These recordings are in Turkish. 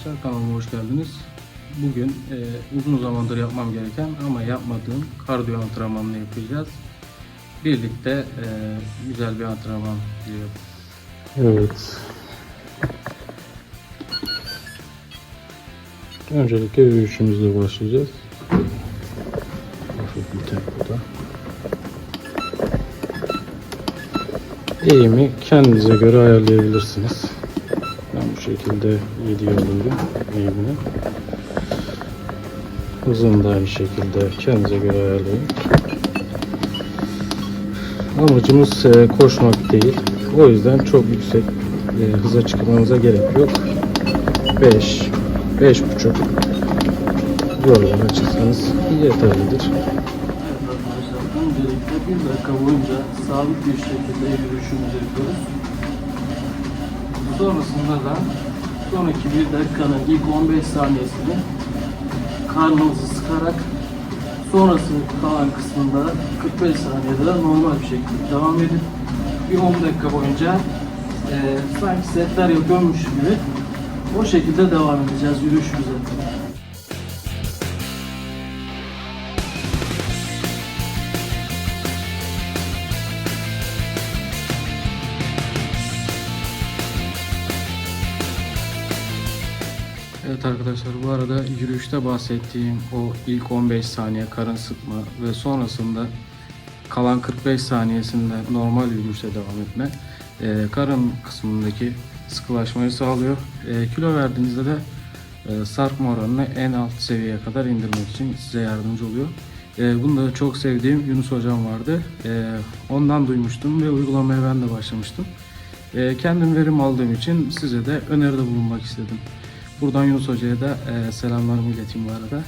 arkadaşlar kanalıma hoş geldiniz. Bugün e, uzun zamandır yapmam gereken ama yapmadığım kardiyo antrenmanını yapacağız. Birlikte e, güzel bir antrenman diyor. Evet. Öncelikle yürüyüşümüzle başlayacağız. Hafif bir tempoda. Eğimi kendinize göre ayarlayabilirsiniz. Şekilde 7 alıyorum eğimini. Hızını da aynı şekilde kendinize göre ayarlayın. Amacımız e, koşmak değil. O yüzden çok yüksek e, hıza çıkmanıza gerek yok. 5 5.5 yoldan açırsanız yeterlidir. Öncelikle bir dakika boyunca sabit bir şekilde yürüyüşümüzü yapıyoruz. Sonrasında da sonraki bir dakikanın ilk 15 saniyesini karnımızı sıkarak sonrası kalan kısmında 45 saniyede de normal bir şekilde devam edip bir 10 dakika boyunca e, sanki setler yapıyormuş gibi o şekilde devam edeceğiz yürüyüşümüze. Evet arkadaşlar bu arada yürüyüşte bahsettiğim o ilk 15 saniye karın sıkma ve sonrasında kalan 45 saniyesinde normal yürüyüşe devam etme e, karın kısmındaki sıkılaşmayı sağlıyor. E, kilo verdiğinizde de e, sarkma oranını en alt seviyeye kadar indirmek için size yardımcı oluyor. E, bunu da çok sevdiğim Yunus hocam vardı. E, ondan duymuştum ve uygulamaya ben de başlamıştım. E, kendim verim aldığım için size de öneride bulunmak istedim. Buradan Yunus Hoca'ya da e, selamlarımı ileteyim bu arada.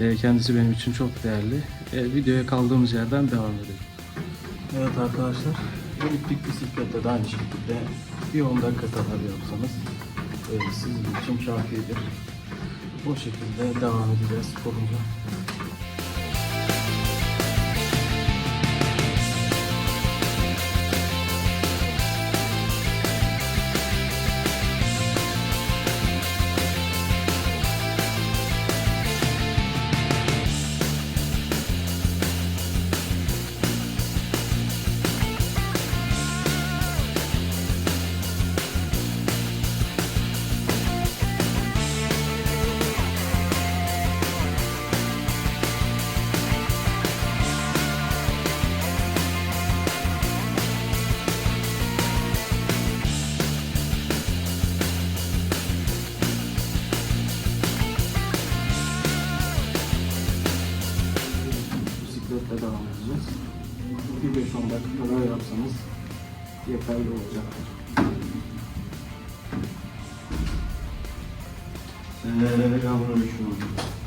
E, kendisi benim için çok değerli. E, videoya kaldığımız yerden devam edelim. Evet arkadaşlar, eliptik bisiklette de aynı şekilde bir 10 dakika kadar yapsanız e, sizin için kafidir. Bu şekilde devam edeceğiz sporumuza. Bisikletle devam edeceğiz. Bir 5-10 dakika daha yapsanız yeterli olacaktır. Selamünaleyküm. Arkadaşlar,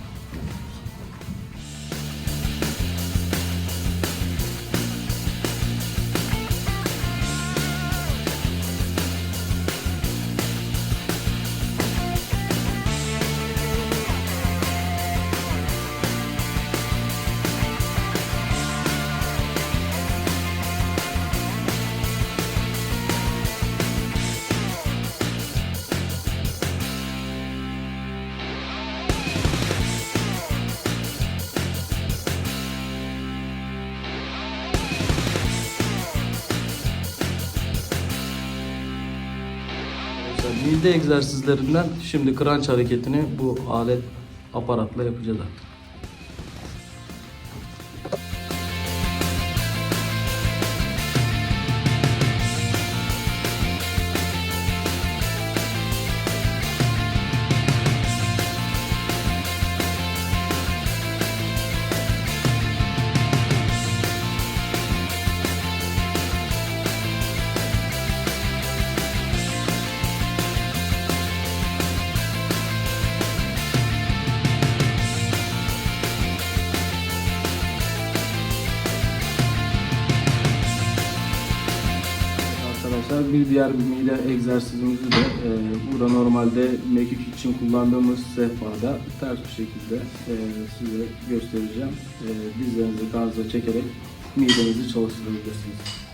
Mide egzersizlerinden şimdi crunch hareketini bu alet aparatla yapacağız artık. Arkadaşlar bir diğer mide egzersizimizi de e, burada normalde mekik için kullandığımız sehpada ters bir şekilde e, size göstereceğim. E, dizlerinizi gazla çekerek midenizi çalıştırabilirsiniz.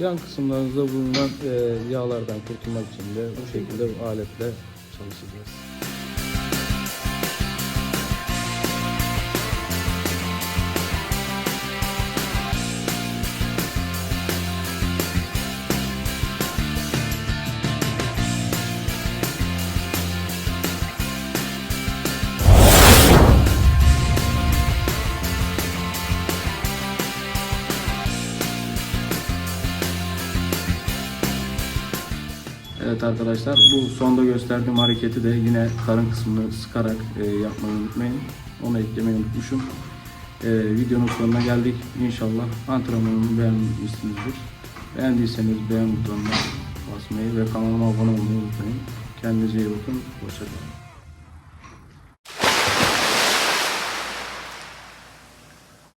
Yan kısımlarınızda bulunan e, yağlardan kurtulmak için de bu şekilde bu aletle çalışacağız. Evet arkadaşlar bu sonda gösterdiğim hareketi de yine karın kısmını sıkarak e, yapmayı unutmayın. Onu eklemeyi unutmuşum. E, videonun sonuna geldik. İnşallah antrenmanımı beğenmişsinizdir. Beğendiyseniz beğen butonuna basmayı ve kanalıma abone olmayı unutmayın. Kendinize iyi bakın. Hoşçakalın.